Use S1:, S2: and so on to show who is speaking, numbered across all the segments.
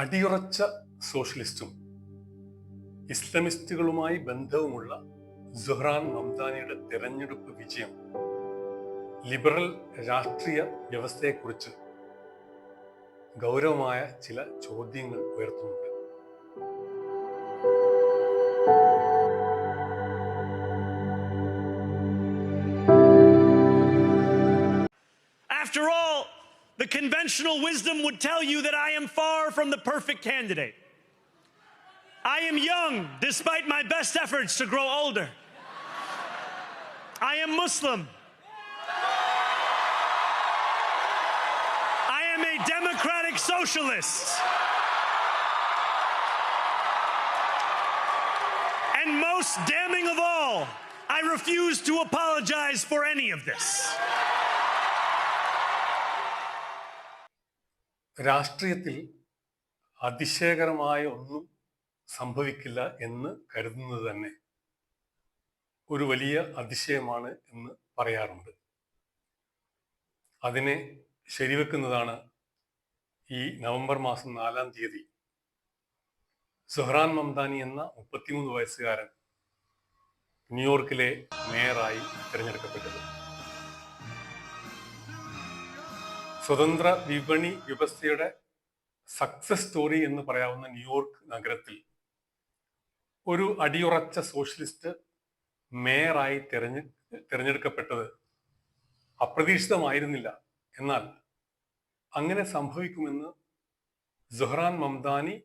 S1: അടിയുറച്ച സോഷ്യലിസ്റ്റും ഇസ്ലാമിസ്റ്റുകളുമായി ബന്ധവുമുള്ള സുഹ്റാൻ മംദാനിയുടെ തിരഞ്ഞെടുപ്പ് വിജയം ലിബറൽ രാഷ്ട്രീയ വ്യവസ്ഥയെക്കുറിച്ച് ഗൗരവമായ ചില ചോദ്യങ്ങൾ ഉയർത്തുന്നുണ്ട്.
S2: Conventional wisdom would tell you that I am far from the perfect candidate. I am young, despite my best efforts to grow older. I am Muslim. I am a democratic socialist. And most damning of all, I refuse to apologize for any of this.
S1: രാഷ്ട്രീയത്തിൽ അതിശയകരമായ ഒന്നും സംഭവിക്കില്ല എന്ന് കരുതുന്നത് തന്നെ ഒരു വലിയ അതിശയമാണ് എന്ന് പറയാറുണ്ട്. അതിനെ ശരിവെക്കുന്നതാണ് ഈ നവംബർ മാസം നാലാം തീയതി സുഹ്റാൻ മംദാനി എന്ന മുപ്പത്തിമൂന്ന് വയസ്സുകാരൻ ന്യൂയോർക്കിലെ മേയറായി തിരഞ്ഞെടുക്കപ്പെട്ടത്. സ്വതന്ത്ര വിപണി വ്യവസ്ഥയുടെ സക്സസ് സ്റ്റോറി എന്ന് പറയാവുന്ന ന്യൂയോർക്ക് നഗരത്തിൽ ഒരു അടിയുറച്ച സോഷ്യലിസ്റ്റ് മേയറായി തിരഞ്ഞ് തിരഞ്ഞെടുക്കപ്പെട്ടത് അപ്രതീക്ഷിതമായിരുന്നില്ല. എന്നാൽ അങ്ങനെ സംഭവിക്കുമെന്ന് സുഹ്റാൻ മംദാനി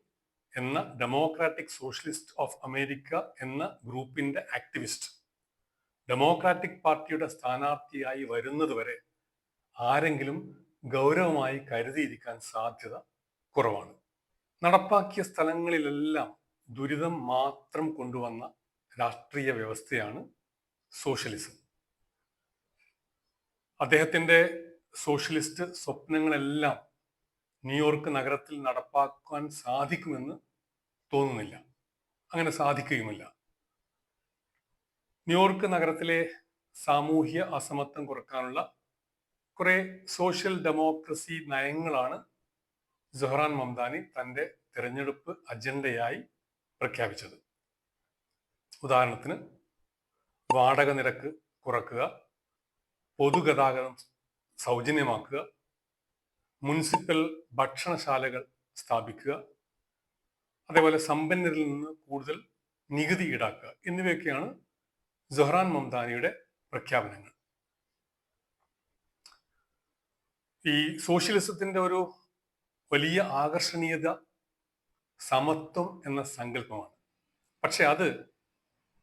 S1: എന്ന ഡെമോക്രാറ്റിക് സോഷ്യലിസ്റ്റ് ഓഫ് അമേരിക്ക എന്ന ഗ്രൂപ്പിന്റെ ആക്ടിവിസ്റ്റ് ഡെമോക്രാറ്റിക് പാർട്ടിയുടെ സ്ഥാനാർത്ഥിയായി വരുന്നതുവരെ ആരെങ്കിലും ഗൗരവമായി കരുതിയിരിക്കാൻ സാധ്യത കുറവാണ്. നടപ്പാക്കിയ സ്ഥലങ്ങളിലെല്ലാം ദുരിതം മാത്രം കൊണ്ടുവന്ന രാഷ്ട്രീയ വ്യവസ്ഥയാണ് സോഷ്യലിസം. അദ്ദേഹത്തിന്റെ സോഷ്യലിസ്റ്റ് സ്വപ്നങ്ങളെല്ലാം ന്യൂയോർക്ക് നഗരത്തിൽ നടപ്പാക്കാൻ സാധിക്കുമെന്ന് തോന്നുന്നില്ല. അങ്ങനെ സാധിക്കുകയുമില്ല. ന്യൂയോർക്ക് നഗരത്തിലെ സാമൂഹ്യ അസമത്വം കുറക്കാനുള്ള കുറെ സോഷ്യൽ ഡെമോക്രസി നയങ്ങളാണ് ജൊഹ്റാൻ മംദാനി തന്റെ തിരഞ്ഞെടുപ്പ് അജണ്ടയായി പ്രഖ്യാപിച്ചത്. ഉദാഹരണത്തിന് വാടക നിരക്ക് കുറക്കുക പൊതുഗതാഗതം സൗജന്യമാക്കുക മുനിസിപ്പൽ ഭക്ഷണശാലകൾ സ്ഥാപിക്കുക അതേപോലെ സമ്പന്നരിൽ നിന്ന് കൂടുതൽ നികുതി ഈടാക്കുക എന്നിവയൊക്കെയാണ് ജൊഹ്റാൻ മംദാനിയുടെ പ്രഖ്യാപനങ്ങൾ. ഈ സോഷ്യലിസത്തിന്റെ ഒരു വലിയ ആകർഷണീയത സമത്വം എന്ന സങ്കല്പമാണ്. പക്ഷെ അത്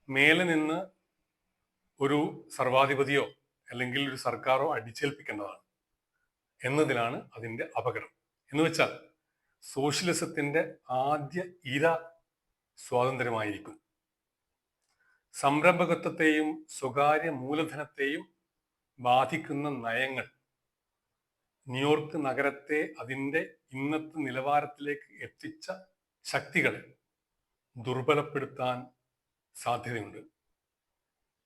S1: മേലെ നിന്ന് ഒരു സർവാധിപതിയോ അല്ലെങ്കിൽ ഒരു സർക്കാരോ അടിച്ചേൽപ്പിക്കേണ്ടതാണ് എന്നതിലാണ് അതിന്റെ അപകടം. എന്ന് വെച്ചാൽ സോഷ്യലിസത്തിന്റെ ആദ്യ ഇര സ്വാതന്ത്ര്യമായിരിക്കും. സംരംഭകത്വത്തെയും സ്വകാര്യ മൂലധനത്തെയും ബാധിക്കുന്ന നയങ്ങൾ ന്യൂയോർക്ക് നഗരത്തെ അതിന്റെ ഇന്നത്തെ നിലവാരത്തിലേക്ക് എത്തിച്ച ശക്തികളെ ദുർബലപ്പെടുത്താൻ സാധ്യതയുണ്ട്.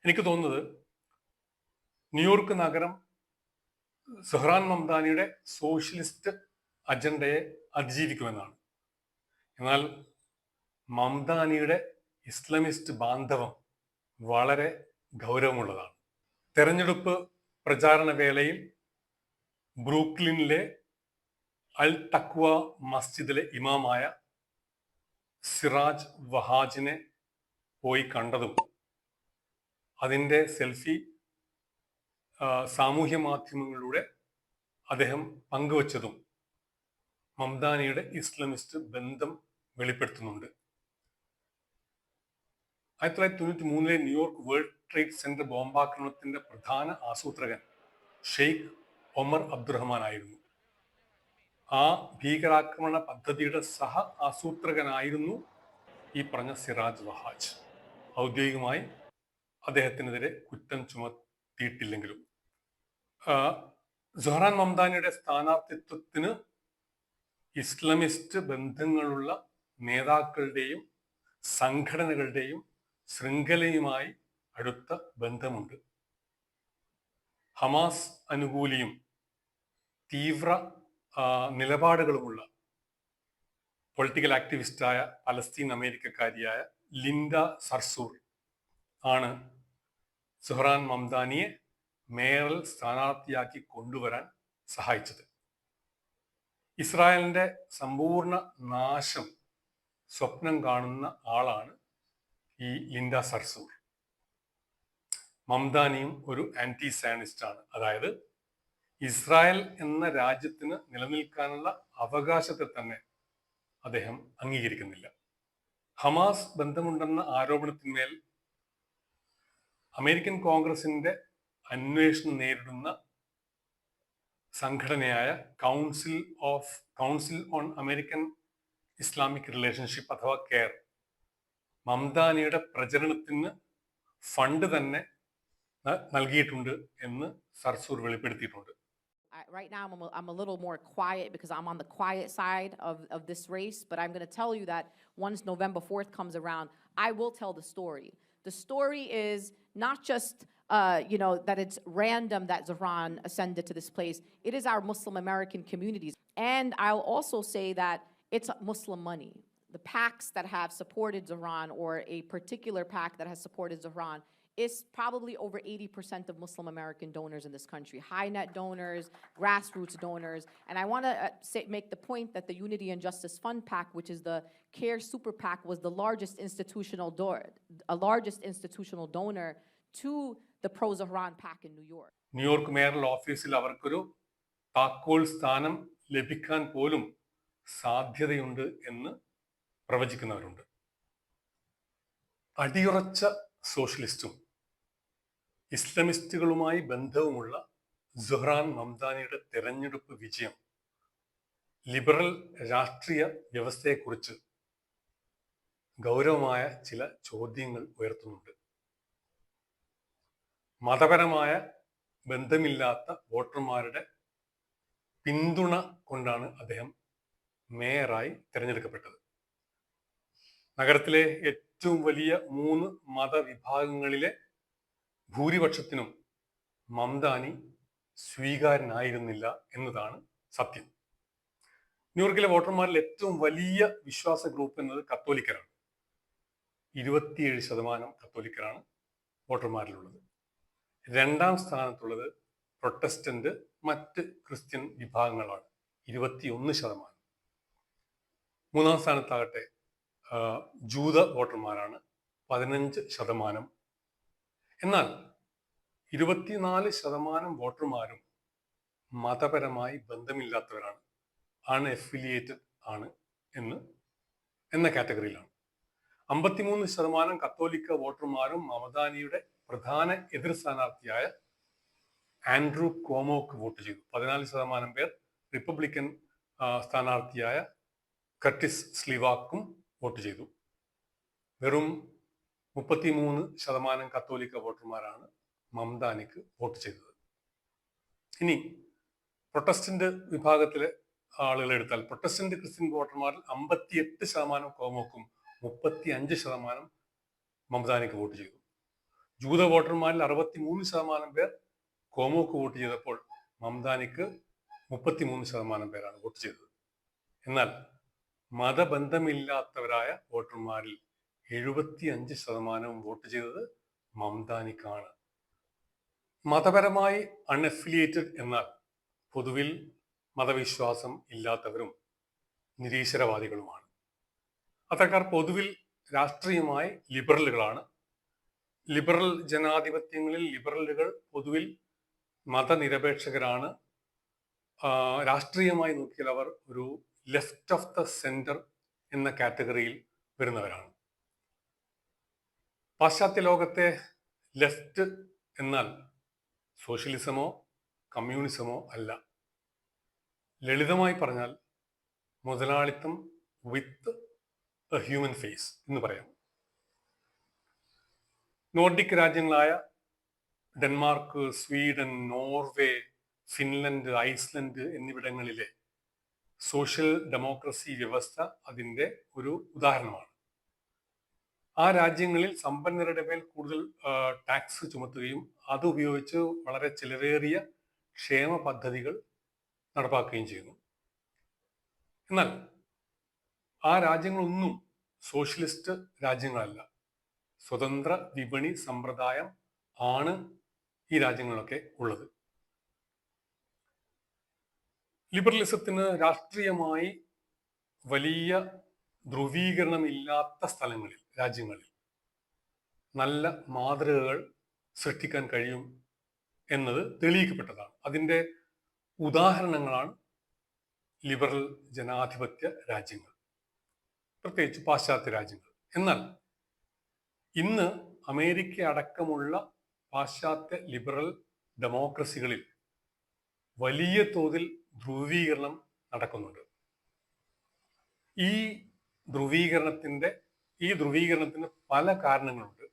S1: എനിക്ക് തോന്നുന്നത് ന്യൂയോർക്ക് നഗരം സുഹ്റാൻ മംദാനിയുടെ സോഷ്യലിസ്റ്റ് അജണ്ടയെ അതിജീവിക്കുമെന്നാണ്. എന്നാൽ മംദാനിയുടെ ഇസ്ലാമിസ്റ്റ് ബാന്ധവം വളരെ ഗൗരവമുള്ളതാണ്. തെരഞ്ഞെടുപ്പ് പ്രചാരണ വേളയിൽ ബ്രൂക്ലിനിലെ അൽ തക്വ മസ്ജിദിലെ ഇമാമായ സിറാജ് വഹാജിനെ പോയി കണ്ടതും അതിന്റെ സെൽഫി സാമൂഹ്യ മാധ്യമങ്ങളിലൂടെ അദ്ദേഹം പങ്കുവച്ചതും മംദാനിയുടെ ഇസ്ലാമിസ്റ്റ് ബന്ധം വെളിപ്പെടുത്തുന്നുണ്ട്. ആയിരത്തി തൊള്ളായിരത്തി തൊണ്ണൂറ്റി മൂന്നിലെ New York world trade center ബോംബാക്രമണത്തിന്റെ പ്രധാന ആസൂത്രകൻ ഷെയ്ഖ് ഒമർ അബ്ദുറഹ്മാൻ ആയിരുന്നു ആ ഭീകരാക്രമണ പദ്ധതിയുടെ സഹ ആസൂത്രകനായിരുന്നു ഈ പറഞ്ഞ സിറാജ് വഹാജ്. ഔദ്യോഗികമായി അദ്ദേഹത്തിനെതിരെ കുറ്റം ചുമത്തിയിട്ടില്ലെങ്കിലും. ജൊഹറാൻ മംദാനിയുടെ സ്ഥാനാർത്ഥിത്വത്തിന് ഇസ്ലാമിസ്റ്റ് ബന്ധങ്ങളുള്ള നേതാക്കളുടെയും സംഘടനകളുടെയും ശൃംഖലയുമായി അടുത്ത ബന്ധമുണ്ട്. ഹമാസ് അനുകൂലിയും തീവ്ര നിലപാടുകളുമുള്ള പൊളിറ്റിക്കൽ ആക്ടിവിസ്റ്റായ പലസ്തീൻ അമേരിക്കക്കാരിയായ ലിൻഡ സർസൂർ ആണ് സുഹ്റാൻ മംദാനിയെ മേയറൽ സ്ഥാനാർത്ഥിയാക്കി കൊണ്ടുവരാൻ സഹായിച്ചത്. ഇസ്രായേലിന്റെ സമ്പൂർണ നാശം സ്വപ്നം കാണുന്ന ആളാണ് ഈ ലിൻഡ സർസൂർ. മംദാനിയും ഒരു ആന്റി സയനിസ്റ്റ് ആണ്. അതായത് ഇസ്രായേൽ എന്ന രാജ്യത്തിന് നിലനിൽക്കാനുള്ള അവകാശത്തെ തന്നെ അദ്ദേഹം അംഗീകരിക്കുന്നില്ല. ഹമാസ് ബന്ധമുണ്ടെന്ന ആരോപണത്തിന്മേൽ അമേരിക്കൻ കോൺഗ്രസിന്റെ അന്വേഷണം നേരിടുന്ന സംഘടനയായ council of council on American Islamic relationship അഥവാ കെയർ മംദാനിയുടെ പ്രചരണത്തിന് ഫണ്ട് തന്നെ നൽകിയിട്ടുണ്ട് എന്ന് സർസൂർ വെളിപ്പെടുത്തിയിട്ടുണ്ട്.
S3: I, right now, I'm a, I'm a little more quiet because I'm on the quiet side of, of this race, but I'm going to tell you that once November 4th comes around, I will tell the story. The story is not just, uh, you know, that it's random that Zahran ascended to this place. It is our Muslim American communities. And I'll also say that it's Muslim money. The PACs that have supported Zahran or a particular PAC that has supported Zahran is probably over 80% of Muslim American donors in this country, high net donors, grassroots donors. And I want to uh, say, make the point that the Unity and Justice Fund PAC, which is the CARE Super PAC, was the largest institutional door, a largest institutional donor to the pro Zahran PAC in New York.
S1: New York mayoral ഓഫീസിൽ അവർക്കൊരു താക്കോൽ സ്ഥാനം ലഭിക്കാൻ പോലും സാധ്യതയുണ്ട് എന്ന് പ്രവചിക്കുന്നവരുണ്ട് അടിയുറച്ച സോഷ്യലിസ്റ്റും ഇസ്ലമിസ്റ്റുകളുമായി ബന്ധവുമുള്ള സുഹ്റാൻ മംദാനിയുടെ തെരഞ്ഞെടുപ്പ് വിജയം ലിബറൽ രാഷ്ട്രീയ വ്യവസ്ഥയെക്കുറിച്ച് ഗൗരവമായ ചില ചോദ്യങ്ങൾ ഉയർത്തുന്നുണ്ട്. മതപരമായ ബന്ധമില്ലാത്ത വോട്ടർമാരുടെ പിന്തുണ കൊണ്ടാണ് അദ്ദേഹം മേയറായി തിരഞ്ഞെടുക്കപ്പെട്ടത്. നഗരത്തിലെ ഏറ്റവും വലിയ മൂന്ന് മതവിഭാഗങ്ങളിലെ ഭൂരിപക്ഷത്തിനും മംദാനി സ്വീകാരനായിരുന്നില്ല എന്നതാണ് സത്യം. ന്യൂയോർക്കിലെ വോട്ടർമാരിൽ ഏറ്റവും വലിയ വിശ്വാസ ഗ്രൂപ്പ് എന്നത് കത്തോലിക്കരാണ്. ഇരുപത്തിയേഴ് ശതമാനം കത്തോലിക്കരാണ് വോട്ടർമാരിലുള്ളത്. രണ്ടാം സ്ഥാനത്തുള്ളത് പ്രൊട്ടസ്റ്റന്റ് മറ്റ് ക്രിസ്ത്യൻ വിഭാഗങ്ങളാണ്. ഇരുപത്തിയൊന്ന് ശതമാനം. മൂന്നാം സ്ഥാനത്താകട്ടെ ജൂത വോട്ടർമാരാണ്. പതിനഞ്ച് ശതമാനം എന്നാൽ ഇരുപത്തിനാല് ശതമാനം വോട്ടർമാരും മതപരമായി ബന്ധമില്ലാത്തവരാണ് അൺഎഫിലിയേറ്റഡ് ആണ് എന്ന് എന്ന കാറ്റഗറിയിലാണ്. അമ്പത്തിമൂന്ന് ശതമാനം കത്തോലിക്ക വോട്ടർമാരും മമദാനിയുടെ പ്രധാന എതിർ സ്ഥാനാർത്ഥിയായ ആൻഡ്രൂ കോമോക്ക് വോട്ട് ചെയ്തു. പതിനാല് ശതമാനം പേർ റിപ്പബ്ലിക്കൻ സ്ഥാനാർത്ഥിയായ കർട്ടിസ് സ്ലിവാക്കും വോട്ട് ചെയ്തു. വെറും മുപ്പത്തിമൂന്ന് ശതമാനം കത്തോലിക്ക വോട്ടർമാരാണ് മംദാനിക്ക് വോട്ട് ചെയ്തത്. ഇനി പ്രൊട്ടസ്റ്റന്റ് വിഭാഗത്തിലെ ആളുകളെ എടുത്താൽ പ്രൊട്ടസ്റ്റന്റ് ക്രിസ്ത്യൻ വോട്ടർമാരിൽ അമ്പത്തിയെട്ട് ശതമാനം കോമോക്കും മുപ്പത്തി അഞ്ച് ശതമാനം മംദാനിക്ക് വോട്ട് ചെയ്തു. ജൂത വോട്ടർമാരിൽ അറുപത്തിമൂന്ന് ശതമാനം പേർ കോമോക്ക് വോട്ട് ചെയ്തപ്പോൾ മംദാനിക്ക് മുപ്പത്തിമൂന്ന് ശതമാനം പേരാണ് വോട്ട് ചെയ്തത്. എന്നാൽ മതബന്ധമില്ലാത്തവരായ വോട്ടർമാരിൽ എഴുപത്തി അഞ്ച് ശതമാനവും വോട്ട് ചെയ്തത് മംദാനിക്കാണ്. മതപരമായി അൺഅഫിലിയേറ്റഡ് എന്നാൽ പൊതുവിൽ മതവിശ്വാസം ഇല്ലാത്തവരും നിരീശ്വരവാദികളുമാണ്. അത്തരക്കാർ പൊതുവിൽ രാഷ്ട്രീയമായി ലിബറലുകളാണ്. ലിബറൽ ജനാധിപത്യങ്ങളിൽ ലിബറലുകൾ പൊതുവിൽ മതനിരപേക്ഷകരാണ് രാഷ്ട്രീയമായി നോക്കിയാൽ അവർ ഒരു ലെഫ്റ്റ് ഓഫ് ദ സെന്റർ എന്ന കാറ്റഗറിയിൽ വരുന്നവരാണ്. പാശ്ചാത്യ ലോകത്തെ ലെഫ്റ്റ് എന്നാൽ സോഷ്യലിസമോ കമ്മ്യൂണിസമോ അല്ല. ലളിതമായി പറഞ്ഞാൽ മുതലാളിത്തം വിത്ത് എ ഹ്യൂമൻ ഫേസ് എന്ന് പറയാം. Nordic രാജ്യങ്ങളായ Denmark Sweden Norway Finland Iceland എന്നിവിടങ്ങളിലെ സോഷ്യൽ ഡെമോക്രസി വ്യവസ്ഥ അതിന്റെ ഒരു ഉദാഹരണമാണ്. ആ രാജ്യങ്ങളിൽ സമ്പന്നരുടെ മേൽ കൂടുതൽ ടാക്സ് ചുമത്തുകയും അത് ഉപയോഗിച്ച് വളരെ ചിലവേറിയ ക്ഷേമ പദ്ധതികൾ നടപ്പാക്കുകയും ചെയ്യുന്നു. എന്നാൽ ആ രാജ്യങ്ങളൊന്നും സോഷ്യലിസ്റ്റ് രാജ്യങ്ങളല്ല. സ്വതന്ത്ര വിപണി സമ്പ്രദായം ആണ് ഈ രാജ്യങ്ങളിലൊക്കെ ഉള്ളത്. ലിബറലിസത്തിന് രാഷ്ട്രീയമായി വലിയ ധ്രുവീകരണമില്ലാത്ത സ്ഥലങ്ങളിൽ രാജ്യങ്ങളിൽ നല്ല മാതൃകകൾ സൃഷ്ടിക്കാൻ കഴിയും എന്നത് തെളിയിക്കപ്പെട്ടതാണ്. അതിന്റെ ഉദാഹരണങ്ങളാണ് ലിബറൽ ജനാധിപത്യ രാജ്യങ്ങൾ പ്രത്യേകിച്ച് പാശ്ചാത്യ രാജ്യങ്ങൾ. എന്നാൽ ഇന്ന് അമേരിക്ക അടക്കമുള്ള പാശ്ചാത്യ ലിബറൽ ഡെമോക്രസികളിൽ വലിയ തോതിൽ ധ്രുവീകരണം നടക്കുന്നുണ്ട്. ഈ ധ്രുവീകരണത്തിന്റെ ഈ ധ്രുവീകരണത്തിന് പല കാരണങ്ങളുണ്ട്.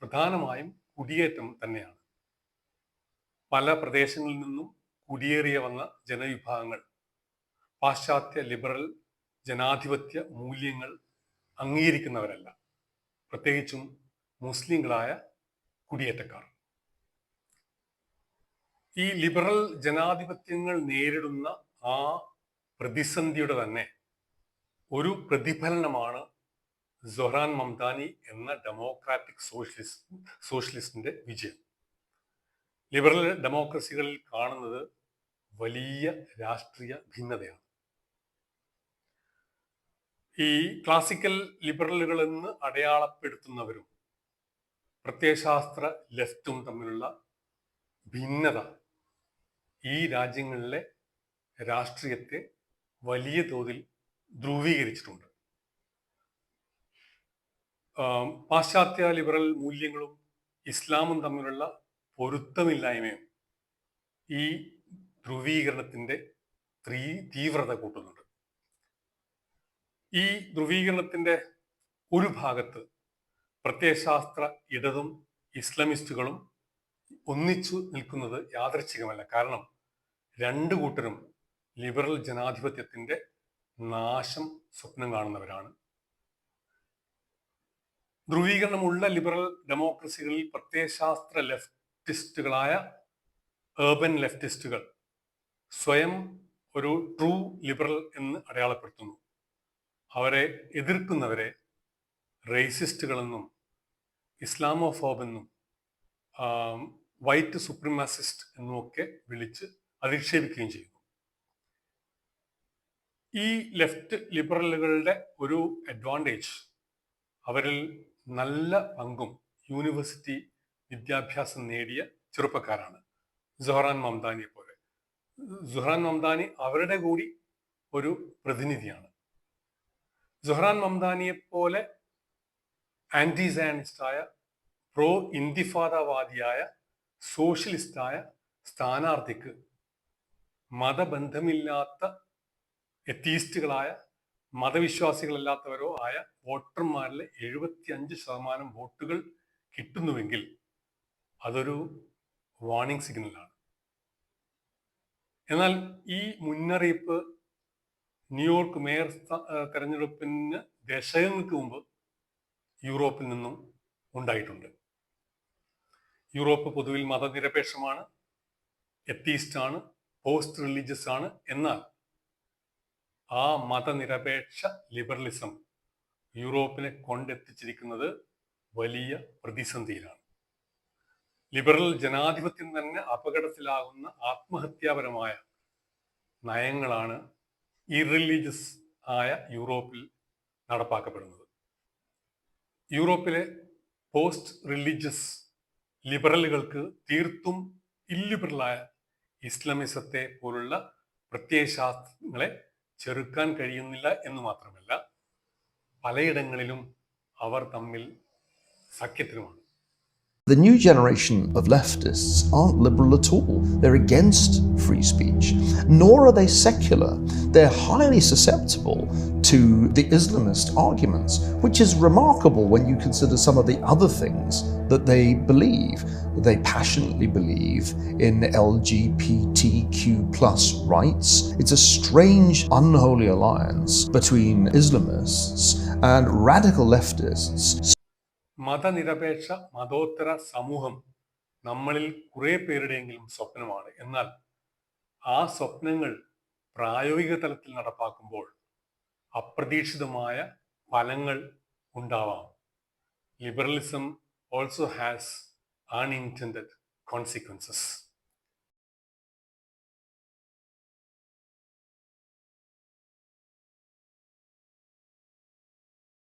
S1: പ്രധാനമായും കുടിയേറ്റം തന്നെയാണ്. പല പ്രദേശങ്ങളിൽ നിന്നും കുടിയേറിയ വന്ന ജനവിഭാഗങ്ങൾ പാശ്ചാത്യ ലിബറൽ ജനാധിപത്യ മൂല്യങ്ങൾ അംഗീകരിക്കുന്നവരല്ല. പ്രത്യേകിച്ചും മുസ്ലിങ്ങളായ കുടിയേറ്റക്കാർ. ഈ ലിബറൽ ജനാധിപത്യങ്ങൾ നേരിടുന്ന ആ പ്രതിസന്ധിയുടെ തന്നെ ഒരു പ്രതിഫലനമാണ് സൊഹ്റാൻ മംതാനി എന്ന ഡെമോക്രാറ്റിക് സോഷ്യലിസ്റ്റ് സോഷ്യലിസ്റ്റിന്റെ വിജയം. ലിബറൽ ഡെമോക്രസികളിൽ കാണുന്നത് വലിയ രാഷ്ട്രീയ ഭിന്നതയാണ്. ഈ ക്ലാസിക്കൽ ലിബറലുകൾ എന്ന് അടയാളപ്പെടുത്തുന്നവരും പ്രത്യയശാസ്ത്ര ലെഫ്റ്റും തമ്മിലുള്ള ഭിന്നത ഈ രാജ്യങ്ങളിലെ രാഷ്ട്രീയത്തെ വലിയ തോതിൽ ധ്രുവീകരിച്ചിട്ടുണ്ട്. പാശ്ചാത്യ ലിബറൽ മൂല്യങ്ങളും ഇസ്ലാമും തമ്മിലുള്ള പൊരുത്തമില്ലായ്മയും ഈ ധ്രുവീകരണത്തിന്റെ തീവ്രത കൂട്ടുന്നുണ്ട്. ഈ ധ്രുവീകരണത്തിന്റെ ഒരു ഭാഗത്ത് പ്രത്യയശാസ്ത്ര ഇടതും ഇസ്ലാമിസ്റ്റുകളും ഒന്നിച്ചു നിൽക്കുന്നത് യാദൃച്ഛികമല്ല. കാരണം രണ്ടു കൂട്ടരും ലിബറൽ ജനാധിപത്യത്തിന്റെ നാശം സ്വപ്നം കാണുന്നവരാണ്. ധ്രുവീകരണമുള്ള ലിബറൽ ഡെമോക്രസികളിൽ പ്രത്യയശാസ്ത്ര ലെഫ്റ്റിസ്റ്റുകളായ ഏർബൻ ലെഫ്റ്റിസ്റ്റുകൾ സ്വയം ഒരു ട്രൂ ലിബറൽ എന്ന് അടയാളപ്പെടുത്തുന്നു. അവരെ എതിർക്കുന്നവരെ റേസിസ്റ്റുകളെന്നും ഇസ്ലാമോഫോബെന്നും വൈറ്റ് സുപ്രീമാസിസ്റ്റ് എന്നുമൊക്കെ വിളിച്ച് അധിക്ഷേപിക്കുകയും ചെയ്യുന്നു. ഈ ലെഫ്റ്റ് ലിബറലുകളുടെ ഒരു അഡ്വാന്റേജ് അവരിൽ നല്ല പങ്കും യൂണിവേഴ്സിറ്റി വിദ്യാഭ്യാസം നേടിയ ചെറുപ്പക്കാരാണ് ജൊഹറാൻ മംദാനിയെ പോലെ. ജൊഹറാൻ മംദാനി അവരുടെ കൂടി ഒരു പ്രതിനിധിയാണ്. ജൊഹറാൻ മംദാനിയെ പോലെ ആന്റി സയനിസ്റ്റായ പ്രോ ഇന്തിഫാദവാദിയായ സോഷ്യലിസ്റ്റായ സ്ഥാനാർത്ഥിക്ക് മതബന്ധമില്ലാത്ത എത്തീസ്റ്റുകളായ മതവിശ്വാസികളല്ലാത്തവരോ ആയ വോട്ടർമാരിലെ എഴുപത്തിയഞ്ച് ശതമാനം വോട്ടുകൾ കിട്ടുന്നുവെങ്കിൽ അതൊരു വാർണിംഗ് സിഗ്നലാണ് എന്നാൽ ഈ മുന്നറിയിപ്പ് ന്യൂയോർക്ക് മേയർ തെരഞ്ഞെടുപ്പിന് ദശകങ്ങൾക്ക് മുമ്പ് യൂറോപ്പിൽ നിന്നും ഉണ്ടായിട്ടുണ്ട്. യൂറോപ്പ് പൊതുവിൽ മതനിരപേക്ഷമാണ് എത്തീസ്റ്റ് ആണ് പോസ്റ്റ് റിലീജിയസ് ആണ് എന്നാൽ ആ മതനിരപേക്ഷ ലിബറലിസം യൂറോപ്പിനെ കൊണ്ടെത്തിച്ചിരിക്കുന്നത് വലിയ പ്രതിസന്ധിയിലാണ്. ലിബറൽ ജനാധിപത്യം തന്നെ അപകടത്തിലാകുന്ന ആത്മഹത്യാപരമായ നയങ്ങളാണ് ഇറിലീജിയസ് ആയ യൂറോപ്പിൽ നടപ്പാക്കപ്പെടുന്നത്. യൂറോപ്പിലെ പോസ്റ്റ് റിലീജിയസ് ലിബറലുകൾക്ക് തീർത്തും ഇല്ലിബറലായ ഇസ്ലാമിസത്തെ പോലുള്ള പ്രത്യയശാസ്ത്രങ്ങളെ ചെറുക്കാൻ കഴിയുന്നില്ല എന്ന് മാത്രമല്ല പലയിടങ്ങളിലും അവർ തമ്മിൽ സഖ്യത്തിലുമാണ്
S4: The new generation of leftists aren't liberal at all. They're against free speech, nor are they secular. They're highly susceptible to the Islamist arguments, which is remarkable when you consider some of the other things that they believe. They passionately believe in LGBTQ plus rights. It's a strange, unholy alliance between Islamists and radical leftists
S1: മതനിരപേക്ഷ മതോത്തര സമൂഹം നമ്മളിൽ കുറെ പേരുടെയെങ്കിലും സ്വപ്നമാണ് എന്നാൽ ആ സ്വപ്നങ്ങൾ പ്രായോഗിക തലത്തിൽ നടപ്പാക്കുമ്പോൾ അപ്രതീക്ഷിതമായ ഫലങ്ങൾ ഉണ്ടാവാം. Liberalism also has unintended consequences